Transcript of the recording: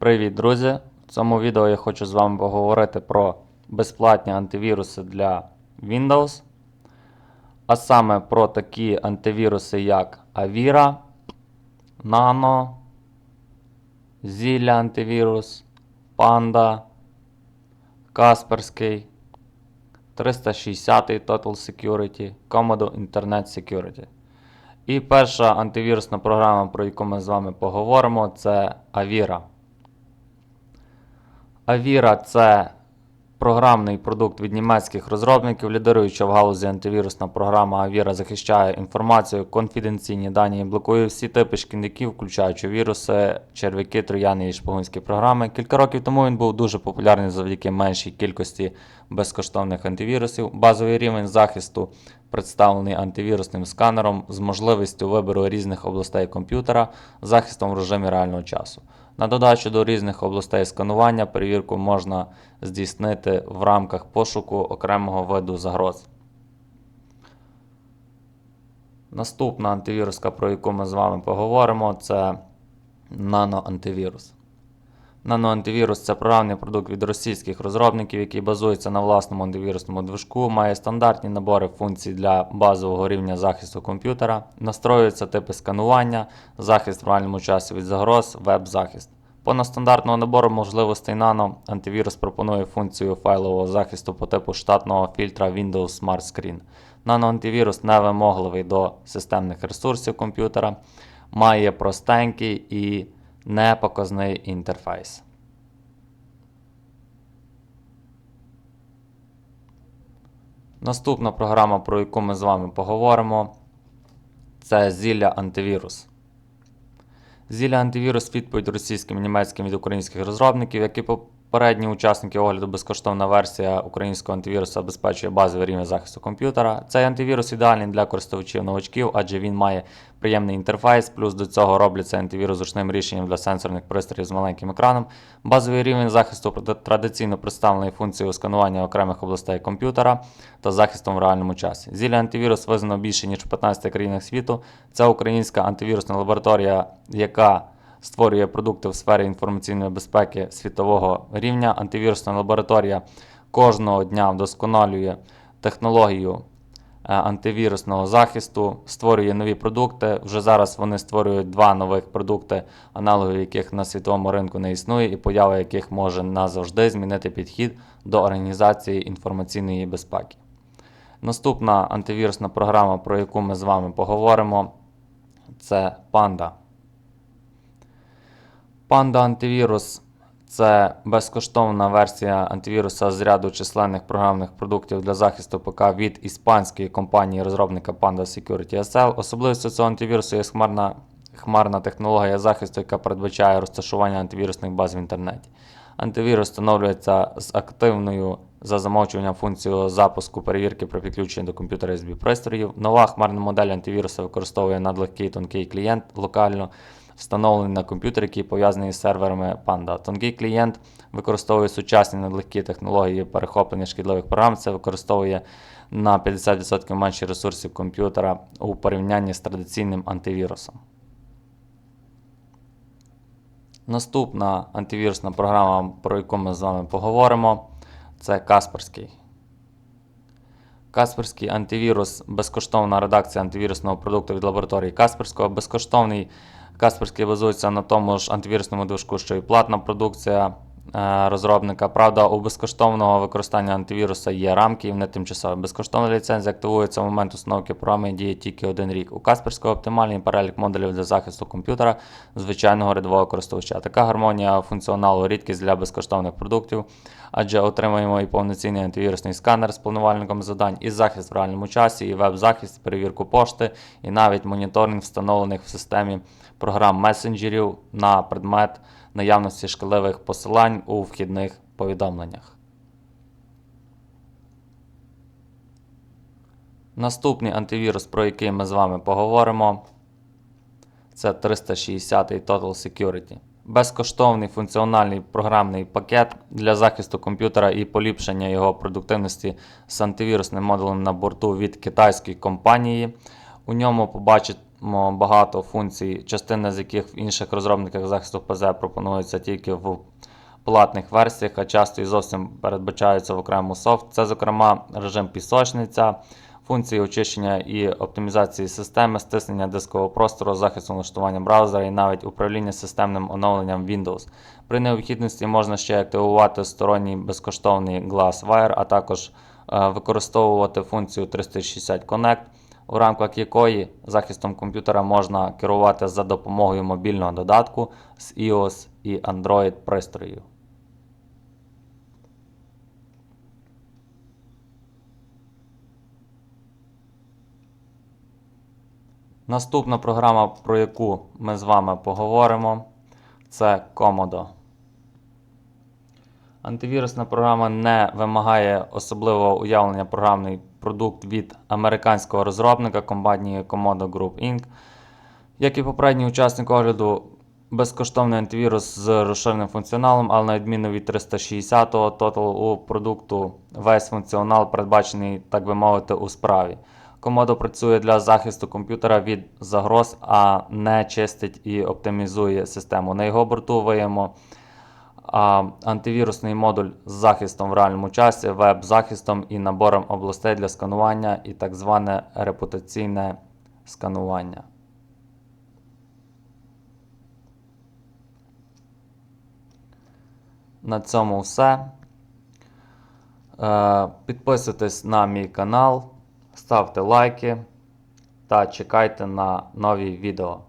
Привіт, друзі! В цьому відео я хочу з вами поговорити про безплатні антивіруси для Windows, а саме про такі антивіруси, як Avira, Nano, Zilla антивірус, Panda, Kaspersky, 360 Total Security, Commodore Internet Security. І перша антивірусна програма, про яку ми з вами поговоримо, це Avira. Avira це програмний продукт від німецьких розробників. Лідируюча в галузі антивірусна програма Avira захищає інформацію, конфіденційні дані і блокує всі типи шкідників, включаючи віруси, черв'яки, трояни і шпигунські програми. Кілька років тому він був дуже популярний завдяки меншій кількості безкоштовних антивірусів. Базовий рівень захисту представлений антивірусним сканером з можливістю вибору різних областей комп'ютера, захистом в режимі реального часу. На додачу до різних областей сканування перевірку можна здійснити в рамках пошуку окремого виду загроз. Наступна антивіруска, про яку ми з вами поговоримо, це наноантивірус. Наноантивірус це програмний продукт від російських розробників, який базується на власному антивірусному движку, має стандартні набори функцій для базового рівня захисту комп'ютера, настроюються типи сканування, захист в реальному часі від загроз, веб-захист. Понад стандартного набору можливостей Nano антивірус пропонує функцію файлового захисту по типу штатного фільтра Windows Smart Screen. Наноантивірус невимогливий до системних ресурсів комп'ютера, має простенький і непоказний інтерфейс. Наступна програма, про яку ми з вами поговоримо, це Зілля антивірус. Зілля антивірус відповідь російським німецьким від українських розробників, які попередні учасники огляду, безкоштовна версія українського антивірусу забезпечує базовий рівень захисту комп'ютера. Цей антивірус ідеальний для користувачів новачків, адже він має приємний інтерфейс, плюс до цього роблять цей антивірус зручним рішенням для сенсорних пристроїв з маленьким екраном. Базовий рівень захисту традиційно представлений функцією сканування окремих областей комп'ютера та захистом в реальному часі. Зілля антивірус визнано більше ніж в 15 країнах світу. Це українська антивірусна лабораторія, яка створює продукти в сфері інформаційної безпеки світового рівня. Антивірусна лабораторія кожного дня вдосконалює технологію е, антивірусного захисту, створює нові продукти. Вже зараз вони створюють два нових продукти, аналогів яких на світовому ринку не існує, і поява яких може назавжди змінити підхід до організації інформаційної безпеки. Наступна антивірусна програма, про яку ми з вами поговоримо, це Panda. Panda антивірус це безкоштовна версія антивіруса з ряду численних програмних продуктів для захисту ПК від іспанської компанії розробника Panda Security SL. Особливістю цього антивірусу є хмарна, хмарна технологія захисту, яка передбачає розташування антивірусних баз в інтернеті. Антивірус встановлюється з активною за замовчуванням функцією запуску перевірки при підключенні до комп'ютера USB пристроїв. Нова хмарна модель антивіруса використовує надлегкий тонкий клієнт локально встановлений на комп'ютер, який пов'язаний з серверами Panda. Тонкий клієнт використовує сучасні надлегкі технології перехоплення шкідливих програм. Це використовує на 50% менше ресурсів комп'ютера у порівнянні з традиційним антивірусом. Наступна антивірусна програма, про яку ми з вами поговоримо, це Касперський. Касперський антивірус, безкоштовна редакція антивірусного продукту від лабораторії Касперського. Безкоштовний Касперський базується на тому ж антивірусному движку, що і платна продукція розробника. Правда, у безкоштовного використання антивіруса є рамки, і вони тимчасові. Безкоштовна ліцензія активується в момент установки програми і діє тільки один рік. У Касперського оптимальний перелік модулів для захисту комп'ютера звичайного рядового користувача. Така гармонія функціоналу рідкість для безкоштовних продуктів, адже отримуємо і повноцінний антивірусний сканер з планувальником завдань, і захист в реальному часі, і веб-захист, перевірку пошти, і навіть моніторинг встановлених в системі програм месенджерів на предмет наявності шкідливих посилань у вхідних повідомленнях. Наступний антивірус, про який ми з вами поговоримо, це 360 Total Security. Безкоштовний функціональний програмний пакет для захисту комп'ютера і поліпшення його продуктивності з антивірусним модулем на борту від китайської компанії. У ньому побачить, багато функцій, частина з яких в інших розробниках захисту ПЗ пропонується тільки в платних версіях, а часто і зовсім передбачаються в окремому софт. Це, зокрема, режим пісочниця, функції очищення і оптимізації системи, стиснення дискового простору, захисту налаштування браузера і навіть управління системним оновленням Windows. При необхідності можна ще активувати сторонній безкоштовний GlassWire, а також е, використовувати функцію 360 Connect, у рамках якої захистом комп'ютера можна керувати за допомогою мобільного додатку з iOS і Android пристроїв. Наступна програма, про яку ми з вами поговоримо, це Komodo. Антивірусна програма не вимагає особливого уявлення програмний продукт від американського розробника компанії Komodo Group Inc. Як і попередній учасник огляду, безкоштовний антивірус з розширеним функціоналом, але на відміну від 360-го Total у продукту весь функціонал передбачений, так би мовити, у справі. Комодо працює для захисту комп'ютера від загроз, а не чистить і оптимізує систему. На його борту виємо а, антивірусний модуль з захистом в реальному часі, веб-захистом і набором областей для сканування і так зване репутаційне сканування. На цьому все. Е, Підписуйтесь на мій канал, ставте лайки та чекайте на нові відео.